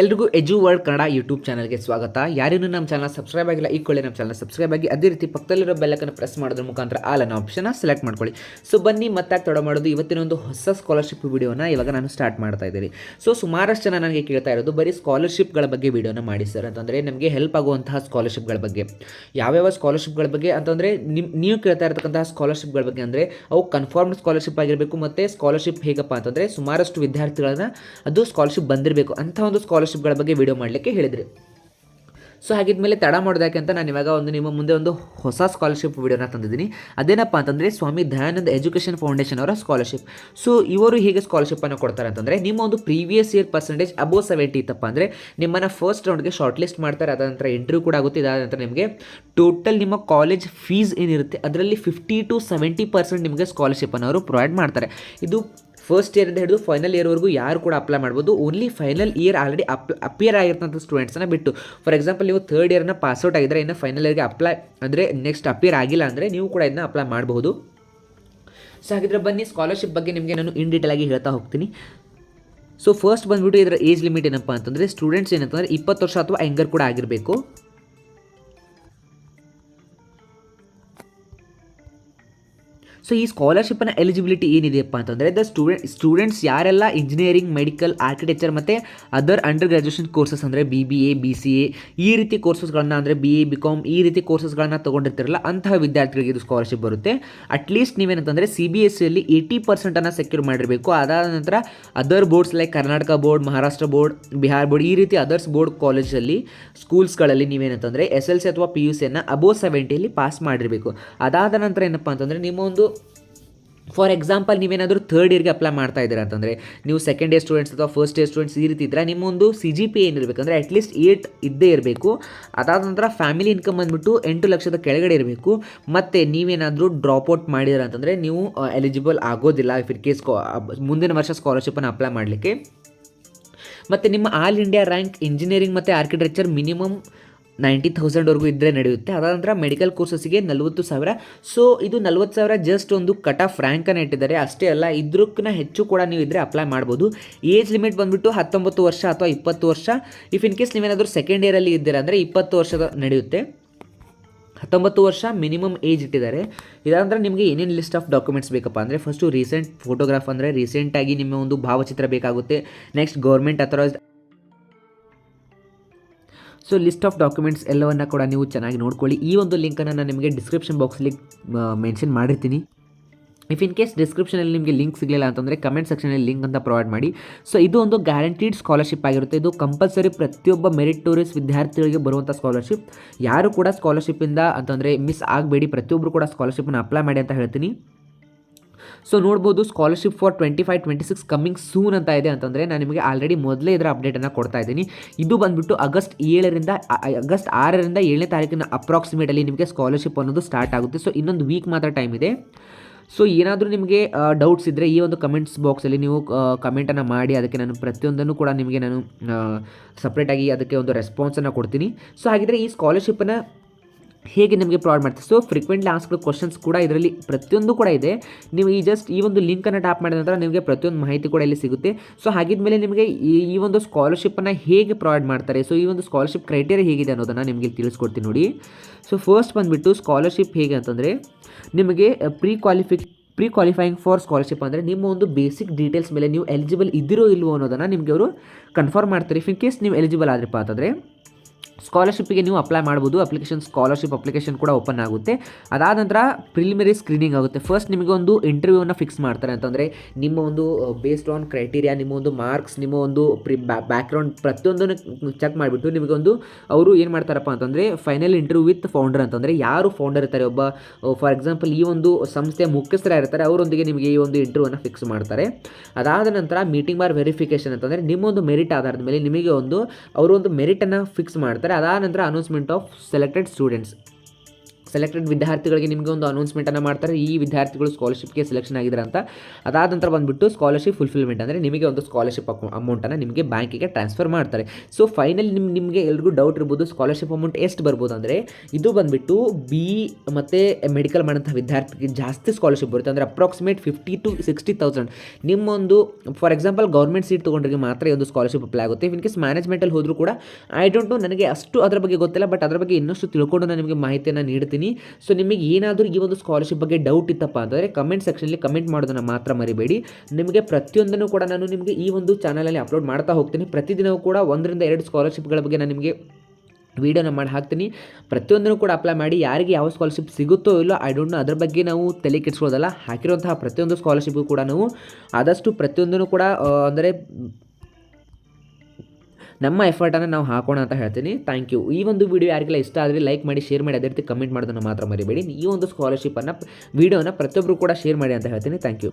ಎಲ್ರಿಗೂ ಎಜು world Kannada YouTube ಚಾನಲ್ಗೆ ಸ್ವಾಗತ. ಯಾರೇನು ನಮ್ಮ ಚಾನಲ್ ಸಬ್ಸ್ಕ್ರೈಬ್ ಆಗಿಲ್ಲ, ಈ ಕೊಳ್ಳಿ ನಮ್ಮ ಚಾನಲ್ ಸಬ್ಸ್ಕ್ರೈಬ್ ಆಗಿ ಅದೇ ರೀತಿ ಪಕ್ಕದಲ್ಲಿರೋ ಬೆಲ್ಲಕ್ಕನ್ನು ಪ್ರೆಸ್ ಮಾಡೋದ್ರ ಮುಖಾಂತರ ಆಲ್ ಅನ್ನೋ ಆಪ್ಷನ್ನ ಸೆಲೆಕ್ಟ್ ಮಾಡ್ಕೊಳ್ಳಿ. ಸೊ ಬನ್ನಿ ಮತ್ತೆ ತಡ ಮಾಡೋದು. ಇವತ್ತಿನ ಒಂದು ಹೊಸ ಸ್ಕಾಲರ್ಶಿಪ್ ವಿಡಿಯೋನ ಇವಾಗ ನಾನು ಸ್ಟಾರ್ಟ್ ಮಾಡ್ತಾ ಇದ್ದೀನಿ. ಸೊ ಸುಮಾರಷ್ಟು ಜನ ನನಗೆ ಕೇಳ್ತಾ ಇರೋದು, ಬರೀ ಸ್ಕಾಲರ್ಶಿಪ್ಗಳ ಬಗ್ಗೆ ವಿಡಿಯೋನ ಮಾಡಿ ಸರ್ ಅಂತಂದರೆ ನಮಗೆ ಹೆಲ್ಪ್ ಆಗುವಂತಹ ಸ್ಕಾಲರ್ಶಿಪ್ಗಳ ಬಗ್ಗೆ. ಯಾವ್ಯಾವ ಸ್ಕಾಲರ್ಶಿಪ್ಗಳ ಬಗ್ಗೆ ಅಂತಂದರೆ ನಿಮ್ಮ ನೀವು ಕೇಳ್ತಾ ಇರತಕ್ಕಂತಹ ಸ್ಕಾಲರ್ಶಿಪ್ಗಳ ಬಗ್ಗೆ ಅಂದರೆ ಅವು ಕನ್ಫರ್ಮ್ಡ್ ಸ್ಕಾಲರ್ಶಿಪ್ ಆಗಿರಬೇಕು ಮತ್ತು ಸ್ಕಾಲರ್ಶಿಪ್ ಹೇಗಪ್ಪ ಅಂತಂದರೆ ಸುಮಾರಷ್ಟು ವಿದ್ಯಾರ್ಥಿಗಳನ್ನ ಅದು ಸ್ಕಾಲರ್ಶಿಪ್ ಬಂದಿರಬೇಕು. ಅಂಥ ಒಂದು ಸ್ಕಾಲರ್ಶಿಪ್ಗಳ ಬಗ್ಗೆ ವಿಡಿಯೋ ಮಾಡಲಿಕ್ಕೆ ಹೇಳಿದ್ರಿ. ಸೊ ಹಾಗಿದ್ಮೇಲೆ ತಡ ಮಾಡೋದಕ್ಕೆ ಅಂತ ನಾನು ಇವಾಗ ಒಂದು ನಿಮ್ಮ ಮುಂದೆ ಒಂದು ಹೊಸ ಸ್ಕಾಲರ್ಶಿಪ್ ವೀಡಿಯೋನ ತಂದಿದ್ದೀನಿ. ಅದೇನಪ್ಪ ಅಂತಂದರೆ ಸ್ವಾಮಿ ದಯಾನಂದ ಎಜುಕೇಷನ್ ಫೌಂಡೇಶನ್ ಅವರ ಸ್ಕಾಲರ್ಶಿಪ್ ಸೊ ಇವರು ಹೇಗೆ ಸ್ಕಾಲರ್ಶಿಪ್ಪನ್ನು ಕೊಡ್ತಾರೆ ಅಂತಂದರೆ, ನಿಮ್ಮ ಒಂದು previous year percentage above seventy ಇತ್ತಪ್ಪ ಅಂದರೆ, ನಿಮ್ಮನ್ನು ಫಸ್ಟ್ ರೌಂಡ್ಗೆ ಶಾರ್ಟ್ ಲಿಸ್ಟ್ ಮಾಡ್ತಾರೆ ಅದ ನಂತರ ಇಂಟರ್ವ್ಯೂ ಕೂಡ ಆಗುತ್ತೆ, ಇದಾದ ನಂತರ ನಿಮಗೆ ಟೋಟಲ್ ನಿಮ್ಮ ಕಾಲೇಜ್ ಫೀಸ್ ಏನಿರುತ್ತೆ, ಅದರಲ್ಲಿ ಫಿಫ್ಟಿ ಟು ಸೆವೆಂಟಿ ಪರ್ಸೆಂಟ್ ನಿಮಗೆ ಸ್ಕಾಲರ್ಶಿಪ್ಪನ್ನು ಅವರು ಪ್ರೊವೈಡ್ ಮಾಡ್ತಾರೆ. ಇದು ಫಸ್ಟ್ ಇಯರಿಂದ ಹಿಡಿದು ಫೈನಲ್ ಇಯರ್ವರೆಗೂ ಯಾರು ಕೂಡ ಅಪ್ಲೈ ಮಾಡ್ಬೋದು. Only final year already up appear ಆಗಿರ್ತಂಥ ಸ್ಟೂಡೆಂಟ್ಸನ್ನ ಬಿಟ್ಟು. ಫಾರ್ ಎಕ್ಸಾಂಪಲ್ ನೀವು ಥರ್ಡ್ ಇಯರ್ನ ಪಾಸ್ಔಟ್ ಆಗಿದ್ದರೆ ಇನ್ನು ಫೈನಲ್ ಇಯರ್ಗೆ ಅಪ್ಲೈ ಅಂದರೆ ನೆಕ್ಸ್ಟ್ ಅಪಿಯರ್ ಆಗಿಲ್ಲ ಅಂದರೆ ನೀವು ಕೂಡ ಇದನ್ನ ಅಪ್ಲೈ ಮಾಡಬಹುದು. ಸೊ ಹಾಗಿದ್ರೆ ಬನ್ನಿ ಸ್ಕಾಲರ್ಶಿಪ್ ಬಗ್ಗೆ ನಿಮಗೆ ನಾನು ಇನ್ ಡೀಟೇಲ್ ಆಗಿ ಹೇಳ್ತಾ ಹೋಗ್ತೀನಿ. ಸೊ ಫಸ್ಟ್ ಬಂದ್ಬಿಟ್ಟು ಇದರ ಏಜ್ ಲಿಮಿಟ್ ಏನಪ್ಪ ಅಂತಂದರೆ ಸ್ಟೂಡೆಂಟ್ಸ್ ಏನಂತಂದರೆ ಇಪ್ಪತ್ತು ವರ್ಷ ಅಥವಾ ಹೆಂಗರ್ ಕೂಡ ಆಗಿರಬೇಕು. ಸೊ ಈ ಸ್ಕಾಲರ್ಶಿಪ್ನ ಎಲಿಜಿಬಿಲಿಟಿ ಏನಿದೆಯಪ್ಪ ಅಂತಂದರೆ ದ ಸ್ಟೂಡೆಂಟ್ ಸ್ಟೂಡೆಂಟ್ಸ್ ಯಾರೆಲ್ಲ ಇಂಜಿನಿಯರಿಂಗ್ ಮೆಡಿಕಲ್ ಆರ್ಕಿಟೆಕ್ಚರ್ ಮತ್ತು ಅದರ್ ಅಂಡರ್ ಗ್ರ್ಯಾಜುಯೇಷನ್ ಕೋರ್ಸಸ್ ಅಂದರೆ B B A B C A ಈ ರೀತಿ ಕೋರ್ಸಸ್ಗಳನ್ನ ಅಂದರೆ ಬಿ ಎ ಬಿ ಕಾಮ್ ಈ ರೀತಿ ಕೋರ್ಸಸ್ಗಳನ್ನ ತೊಗೊಂಡಿರ್ತಿರಲ್ಲ, ಅಂತಹ ವಿದ್ಯಾರ್ಥಿಗಳಿಗೆ ಇದು ಸ್ಕಾಲರ್ಶಿಪ್ ಬರುತ್ತೆ. ಅಟ್ಲೀಸ್ಟ್ ನೀವೇನಂತಂದರೆ ಸಿ ಬಿ ಎಸ್ ಸಿಯಲ್ಲಿ ಏಯ್ಟಿ ಪರ್ಸೆಂಟನ್ನು ಸೆಕ್ಯೂರ್ ಮಾಡಿರಬೇಕು. ಅದಾದ ನಂತರ other boards like Karnataka board Maharashtra board Bihar board ಈ ರೀತಿ ಅದರ್ಸ್ ಬೋರ್ಡ್ ಕಾಲೇಜಲ್ಲಿ ಸ್ಕೂಲ್ಸ್ಗಳಲ್ಲಿ ನೀವೇನಂತಂದರೆ ಎಸ್ ಎಲ್ ಸಿ ಅಥವಾ ಪಿ ಯು ಸಿಯನ್ನು ಅಬೋ ಸೆವೆಂಟಿಯಲ್ಲಿ ಪಾಸ್ ಮಾಡಿರಬೇಕು. ಅದಾದ ನಂತರ ಏನಪ್ಪ ಅಂತಂದರೆ, ನಿಮ್ಮ ಒಂದು ಫಾರ್ ಎಕ್ಸಾಂಪಲ್ ನೀವೇನಾದರೂ ಥರ್ಡ್ ಇಯರ್ಗೆ ಅಪ್ಲೈ ಮಾಡ್ತಾ ಇದ್ದೀರಾ ಅಂತಂದರೆ, ನೀವು ಸೆಕೆಂಡ್ ಇಯರ್ ಸ್ಟೂಡೆಂಟ್ಸ್ ಅಥವಾ ಫಸ್ಟ್ ಇಯರ್ ಸ್ಟೂಡೆಂಟ್ಸ್ ಈ ರೀತಿ ಇದ್ದರೆ ನಿಮ್ಮೊಂದು ಸಿ ಜಿ ಪಿ ಏನಿರಬೇಕು ಅಂದರೆ ಅಟ್ಲೀಸ್ಟ್ ಏಟ್ ಇದ್ದೇ ಇರಬೇಕು. ಅದಾದ ನಂತರ ಫ್ಯಾಮಿಲಿ ಇನ್ಕಮ್ ಬಂದುಬಿಟ್ಟು ಎಂಟು ಲಕ್ಷದ ಕೆಳಗಡೆ ಇರಬೇಕು. ಮತ್ತು ನೀವೇನಾದರೂ ಡ್ರಾಪ್ಔಟ್ ಮಾಡಿದ್ರ ಅಂತಂದರೆ ನೀವು ಎಲಿಜಿಬಲ್ ಆಗೋದಿಲ್ಲ ಇಫ್ ಇನ್ ಕೇಸ್ ಮುಂದಿನ ವರ್ಷ ಸ್ಕಾಲರ್ಶಿಪ್ಪನ್ನು ಅಪ್ಲೈ ಮಾಡಲಿಕ್ಕೆ. ಮತ್ತು ನಿಮ್ಮ ಆಲ್ ಇಂಡಿಯಾ ರ್ಯಾಂಕ್ ಇಂಜಿನಿಯರಿಂಗ್ ಮತ್ತು ಆರ್ಕಿಟೆಕ್ಚರ್ ಮಿನಿಮಮ್ ನೈಂಟಿ ತೌಸಂಡ್ವರೆಗೂ ಇದ್ದರೆ ನಡೆಯುತ್ತೆ. ಅದಾದ ನಂತರ ಮೆಡಿಕಲ್ ಕೋರ್ಸಸ್ಗೆ ನಲವತ್ತು ಸಾವಿರ. ಸೊ ಇದು ನಲವತ್ತು ಸಾವಿರ ಜಸ್ಟ್ ಒಂದು ಕಟ್ ಆಫ್ ರ್ಯಾಂಕನ್ನು ಇಟ್ಟಿದ್ದಾರೆ. ಅಷ್ಟೇ ಅಲ್ಲ ಇದ್ರಕ್ಕಿಂತ ಹೆಚ್ಚು ಕೂಡ ನೀವು ಇದ್ದರೆ ಅಪ್ಲೈ ಮಾಡ್ಬೋದು. ಏಜ್ ಲಿಮಿಟ್ ಬಂದುಬಿಟ್ಟು ಹತ್ತೊಂಬತ್ತು ವರ್ಷ ಅಥವಾ ಇಪ್ಪತ್ತು ವರ್ಷ. ಇಫ್ ಇನ್ ಕೇಸ್ ನೀವೇನಾದರೂ ಸೆಕೆಂಡ್ ಇಯರಲ್ಲಿ ಇದ್ದೀರಾ ಅಂದರೆ ಇಪ್ಪತ್ತು ವರ್ಷದ ನಡೆಯುತ್ತೆ. ಹತ್ತೊಂಬತ್ತು ವರ್ಷ ಮಿನಿಮಮ್ ಏಜ್ ಇಟ್ಟಿದ್ದಾರೆ. ಇದಾದ್ರೆ ನಿಮಗೆ ಏನೇನು ಲಿಸ್ಟ್ ಆಫ್ ಡಾಕ್ಯುಮೆಂಟ್ಸ್ ಬೇಕಪ್ಪ ಅಂದರೆ ಫಸ್ಟು ರೀಸೆಂಟ್ ಫೋಟೋಗ್ರಾಫ್ ಅಂದರೆ ರೀಸೆಂಟಾಗಿ ನಿಮ್ಮ ಒಂದು ಭಾವಚಿತ್ರ ಬೇಕಾಗುತ್ತೆ. Next government authorised so list of documents ಎಲ್ಲವನ್ನ ಕೂಡ ನೀವು ಚೆನ್ನಾಗಿ ನೋಡ್ಕೊಳ್ಳಿ. ಈ ಒಂದು ಲಿಂಕನ್ನು ನಾನು ನಿಮಗೆ ಡಿಸ್ಕ್ರಿಪ್ಷನ್ ಬಾಕ್ಸಲ್ಲಿ ಮೆನ್ಷನ್ ಮಾಡಿರ್ತೀನಿ. ಇಫ್ ಇನ್ ಕೇಸ್ ಡಿಸ್ಕ್ರಿಪ್ಷನಲ್ಲಿ ನಿಮಗೆ ಲಿಂಕ್ ಸಿಗಲಿಲ್ಲ ಅಂತಂದರೆ ಕಮೆಂಟ್ ಸೆಕ್ಷನಲ್ಲಿ ಲಿಂಕ್ ಅಂತ ಪ್ರೊವೈಡ್ ಮಾಡಿ. ಸೊ ಇದು ಒಂದು ಗ್ಯಾರಂಟೀಡ್ ಸ್ಕಾಲರ್ಶಿಪ್ ಆಗಿರುತ್ತೆ. ಇದು ಕಂಪಲ್ಸರಿ ಪ್ರತಿಯೊಬ್ಬ ಮೆರಿಟೋರಿಯಸ್ ವಿದ್ಯಾರ್ಥಿಗಳಿಗೆ ಬರುವಂಥ ಸ್ಕಾಲರ್ಶಿಪ್ ಯಾರು ಕೂಡ ಸ್ಕಾಲರ್ಶಿಪ್ಪಿಂದ ಅಂತಂದರೆ ಮಿಸ್ ಆಗಬೇಡಿ. ಪ್ರತಿಯೊಬ್ಬರು ಕೂಡ ಸ್ಕಾಲರ್ಶಿಪ್ಪನ್ನು ಅಪ್ಲೈ ಮಾಡಿ ಅಂತ ಹೇಳ್ತೀನಿ. ಸೊ ನೋಡ್ಬೋದು scholarship for twenty five twenty six coming soon ಅಂತ ಇದೆ ಅಂತಂದರೆ ನಾನು ನಿಮಗೆ ಆಲ್ರೆಡಿ ಮೊದಲೇ ಇದರ ಅಪ್ಡೇಟನ್ನು ಕೊಡ್ತಾ ಇದ್ದೀನಿ. ಇದು ಬಂದುಬಿಟ್ಟು ಆಗಸ್ಟ್ ಏಳರಿಂದ ಆಗಸ್ಟ್ ಆರರಿಂದ ಏಳನೇ ತಾರೀಕಿನ ಅಪ್ರಾಕ್ಸಿಮೇಟಲ್ಲಿ ನಿಮಗೆ ಸ್ಕಾಲರ್ಶಿಪ್ ಅನ್ನೋದು ಸ್ಟಾರ್ಟ್ ಆಗುತ್ತೆ. ಸೊ ಇನ್ನೊಂದು ವೀಕ್ ಮಾತ್ರ ಟೈಮ್ ಇದೆ. ಸೊ ಏನಾದರೂ ನಿಮಗೆ ಡೌಟ್ಸ್ ಇದ್ದರೆ ಈ ಒಂದು ಕಮೆಂಟ್ಸ್ ಬಾಕ್ಸಲ್ಲಿ ನೀವು ಕಮೆಂಟನ್ನು ಮಾಡಿ, ಅದಕ್ಕೆ ನಾನು ಪ್ರತಿಯೊಂದನ್ನು ಕೂಡ ನಿಮಗೆ ನಾನು ಸಪ್ರೇಟಾಗಿ ಅದಕ್ಕೆ ಒಂದು ರೆಸ್ಪಾನ್ಸನ್ನು ಕೊಡ್ತೀನಿ. ಸೊ ಹಾಗಿದ್ರೆ ಈ ಸ್ಕಾಲರ್ಶಿಪ್ಪನ್ನು ಹೇಗೆ ನಿಮಗೆ ಪ್ರೊವೈಡ್ ಮಾಡ್ತೀವಿ ಸೊ ಫ್ರೀಕ್ವೆಂಟ್ಲಿ ಆನ್ಸ್ಗಳು ಕ್ವಶನ್ಸ್ ಕೂಡ ಇದರಲ್ಲಿ ಪ್ರತಿಯೊಂದು ಕೂಡ ಇದೆ. ನೀವು ಈ ಜಸ್ಟ್ ಈ ಒಂದು ಲಿಂಕನ್ನು ಟ್ಯಾಪ್ ಮಾಡಿದ ನಂತರ ನಿಮಗೆ ಪ್ರತಿಯೊಂದು ಮಾಹಿತಿ ಕೂಡ ಇಲ್ಲಿ ಸಿಗುತ್ತೆ. ಸೊ ಹಾಗಿದ್ಮೇಲೆ ನಿಮಗೆ ಈ ಈ ಒಂದು ಸ್ಕಾಲರ್ಶಿಪ್ಪನ್ನು ಹೇಗೆ ಪ್ರೊವೈಡ್ ಮಾಡ್ತಾರೆ? ಸೊ ಈ ಒಂದು ಸ್ಕಾಲರ್ಶಿಪ್ ಕ್ರೈಟೇರಿಯಾ ಹೇಗಿದೆ ಅನ್ನೋದನ್ನು ನಿಮಗೆ ತಿಳಿಸ್ಕೊಡ್ತೀನಿ ನೋಡಿ. ಸೊ ಫಸ್ಟ್ ಬಂದುಬಿಟ್ಟು ಸ್ಕಾಲರ್ಶಿಪ್ ಹೇಗೆ ಅಂತಂದರೆ, ನಿಮಗೆ pre qualify pre qualifying for scholarship ಅಂದರೆ ನಿಮ್ಮ ಒಂದು ಬೇಸಿಕ್ ಡೀಟೇಲ್ಸ್ ಮೇಲೆ ನೀವು ಎಲಿಜಿಬಲ್ ಇದ್ದಿರೋ ಇಲ್ವೋ ಅನ್ನೋದನ್ನು ನಿಮಗೆ ಅವರು ಕನ್ಫರ್ಮ್ ಮಾಡ್ತಾರೆ. ಇಫ್ ಇನ್ ಕೇಸ್ ನೀವು ಎಲಿಜಿಬಲ್ ಆದ್ರಪ್ಪ ಅಂತಂದರೆ ಸ್ಕಾಲರ್ಶಿಪ್ಪಿಗೆ ನೀವು ಅಪ್ಲೈ ಮಾಡ್ಬೋದು. ಅಪ್ಲಿಕೇಶನ್ ಸ್ಕಾಲರ್ಶಿಪ್ ಅಪ್ಲಿಕೇಶನ್ ಕೂಡ ಓಪನ್ ಆಗುತ್ತೆ. ಅದಾದ ನಂತರ ಪ್ರಿಲಿಮಿನರಿ ಸ್ಕ್ರೀನಿಂಗ್ ಆಗುತ್ತೆ. ಫಸ್ಟ್ ನಿಮಗೆ ಒಂದು ಇಂಟರ್ವ್ಯೂವನ್ನು ಫಿಕ್ಸ್ ಮಾಡ್ತಾರೆ. ಅಂತಂದರೆ ನಿಮ್ಮ ಒಂದು ಬೇಸ್ಡ್ ಆನ್ ಕ್ರೈಟೀರಿಯಾ ನಿಮ್ಮ ಒಂದು ಮಾರ್ಕ್ಸ್ ನಿಮ್ಮ ಒಂದು ಪ್ರಿ ಬ್ಯಾಕ್ಗ್ರೌಂಡ್ ಪ್ರತಿಯೊಂದನ್ನು ಚೆಕ್ ಮಾಡಿಬಿಟ್ಟು ನಿಮಗೊಂದು ಅವರು ಏನು ಮಾಡ್ತಾರಪ್ಪ ಅಂತಂದರೆ ಫೈನಲ್ ಇಂಟರ್ವ್ಯೂ ವಿತ್ ಫೌಂಡರ್ ಅಂತಂದರೆ ಯಾರು ಫೌಂಡರ್ ಇರ್ತಾರೆ. ಒಬ್ಬ ಫಾರ್ ಎಕ್ಸಾಂಪಲ್ ಈ ಒಂದು ಸಂಸ್ಥೆಯ ಮುಖ್ಯಸ್ಥರಾಗಿರ್ತಾರೆ ಅವರೊಂದಿಗೆ ನಿಮಗೆ ಈ ಒಂದು ಇಂಟರ್ವ್ಯೂವನ್ನು ಫಿಕ್ಸ್ ಮಾಡ್ತಾರೆ. ಅದಾದ ನಂತರ ಮೀಟಿಂಗ್ ಬಾರ್ ವೆರಿಫಿಕೇಷನ್ ಅಂತಂದರೆ ನಿಮ್ಮೊಂದು ಮೆರಿಟ್ ಆಧಾರದ ಮೇಲೆ ನಿಮಗೆ ಒಂದು, ಅವರು ಒಂದು ಮೆರಿಟನ್ನು ಫಿಕ್ಸ್ ಮಾಡ್ತಾರೆ. ಅದಾದ ನಂತರ announcement of selected students selected ವಿದ್ಯಾರ್ಥಿಗಳಿಗೆ ನಿಮಗೆ ಒಂದು ಅನೌನ್ಸ್ಮೆಂಟನ್ನು ಮಾಡ್ತಾರೆ. ಈ ವಿದ್ಯಾರ್ಥಿಗಳು ಸ್ಕಾಲರ್ಶಿಪ್ಗೆ ಸೆಲೆಕ್ಷನ್ ಆಗಿದ್ದಾರೆ ಅಂತ. ಅದಾದ ನಂತರ ಬಂದುಬಿಟ್ಟು ಸ್ಕಾಲರ್ಶಿಪ್ ಫುಲ್ಫಿಲ್ಮೆಂಟ್ ಅಂದರೆ ನಿಮಗೆ ಒಂದು ಸ್ಕಾಲರ್ಶಿಪ್ ಅಮೌಂಟನ್ನು ನಿಮಗೆ ಬ್ಯಾಂಕಿಗೆ ಟ್ರಾನ್ಸ್ಫರ್ ಮಾಡ್ತಾರೆ. ಸೊ ಫೈನಲಿ ನಿಮ್ಮ ನಿಮಗೆ ಎಲ್ರಿಗೂ ಡೌಟ್ ಇರ್ಬೋದು ಸ್ಕಾಲರ್ಶಿಪ್ ಅಮೌಂಟ್ ಎಷ್ಟು ಬರ್ಬೋದು ಅಂದರೆ, ಇದು ಬಂದುಬಿಟ್ಟು ಬಿ ಮತ್ತು ಮೆಡಿಕಲ್ ಮಾಡೋಂಥ ವಿದ್ಯಾರ್ಥಿಗೆ ಜಾಸ್ತಿ ಸ್ಕಾಲರ್ಶಿಪ್ ಬರುತ್ತೆ. ಅಂದರೆ approximate fifty to sixty thousand ನಿಮ್ಮೊಂದು ಫಾರ್ ಎಕ್ಸಾಂಪಲ್ ಗೌರ್ಮೆಂಟ್ ಸೀಟ್ ತೊಗೊಂಡ್ರಿಗೆ ಮಾತ್ರ ಒಂದು ಸ್ಕಾಲರ್ಶಿಪ್ ಅಪ್ಲೈ ಆಗುತ್ತೆ. ಇನ್ ಕೇಸ್ ಮ್ಯಾನೇಜ್ಮೆಂಟಲ್ಲಿ ಹೋದರೂ ಕೂಡ ಐ ಡೋಂಟ್ ನೋ ನನಗೆ ಅಷ್ಟು ಅದರ ಬಗ್ಗೆ ಗೊತ್ತಿಲ್ಲ ಬಟ್ ಅದರ ಬಗ್ಗೆ ಇನ್ನಷ್ಟು ತಿಳ್ಕೊಂಡು ನಾನು ನಿಮಗೆ ಮಾಹಿತಿಯನ್ನು ನೀಡ್ತೀನಿ. ಸೊ ನಿಮಗೆ ಏನಾದರೂ ಈ ಒಂದು ಸ್ಕಾಲರ್ಶಿಪ್ ಬಗ್ಗೆ ಡೌಟ್ ಇತ್ತಪ್ಪ ಅಂತಂದರೆ ಕಮೆಂಟ್ ಸೆಕ್ಷನಲ್ಲಿ ಕಮೆಂಟ್ ಮಾಡೋದನ್ನು ಮಾತ್ರ ಮರಿಬೇಡಿ. ನಿಮಗೆ ಪ್ರತಿಯೊಂದನ್ನು ಕೂಡ ನಾನು ನಿಮಗೆ ಈ ಒಂದು ಚಾನಲಲ್ಲಿ ಅಪ್ಲೋಡ್ ಮಾಡ್ತಾ ಹೋಗ್ತೀನಿ. ಪ್ರತಿದಿನವೂ ಕೂಡ ಒಂದರಿಂದ ಎರಡು ಸ್ಕಾಲರ್ಶಿಪ್ಗಳ ಬಗ್ಗೆ ನಾನು ನಿಮಗೆ ವೀಡಿಯೋನ ಮಾಡಿ ಹಾಕ್ತೀನಿ. ಪ್ರತಿಯೊಂದನ್ನು ಕೂಡ ಅಪ್ಲೈ ಮಾಡಿ. ಯಾರಿಗೆ ಯಾವ ಸ್ಕಾಲರ್ಶಿಪ್ ಸಿಗುತ್ತೋ ಇಲ್ಲೋ ಐ ಡೋಂಟ್ ನೋ ಅದ್ರ ಬಗ್ಗೆ ನಾವು ತಲೆ ಕೆಡಿಸ್ಕೊಳ್ಳೋದಲ್ಲ. ಹಾಕಿರುವಂತಹ ಪ್ರತಿಯೊಂದು ಸ್ಕಾಲರ್ಶಿಪ್ಗೂ ಕೂಡ ನಾವು ಆದಷ್ಟು ಪ್ರತಿಯೊಂದನ್ನು ಕೂಡ ಅಂದರೆ ನಮ್ಮ ಎಫರ್ಟನ್ನು ನಾವು ಹಾಕೋಣ ಅಂತ ಹೇಳ್ತೀನಿ. ಥ್ಯಾಂಕ್ ಯು ಈ ಒಂದು ವಿಡಿಯೋ ಯಾರಿಗೆಲ್ಲ ಇಷ್ಟ ಆದರೆ ಲೈಕ್ ಮಾಡಿ ಶೇರ್ ಮಾಡಿ, ಅದೇ ರೀತಿ ಕಮೆಂಟ್ ಮಾಡೋದನ್ನು ಮಾತ್ರ ಮರಿಬೇಡಿ. ಈ ಒಂದು ಸ್ಕಾಲರ್ಶಿಪ್ಪನ್ನು ವೀಡಿಯೋನ ಪ್ರತಿಯೊಬ್ಬರು ಕೂಡ ಶೇರ್ ಮಾಡಿ ಅಂತ ಹೇಳ್ತೀನಿ. Thank you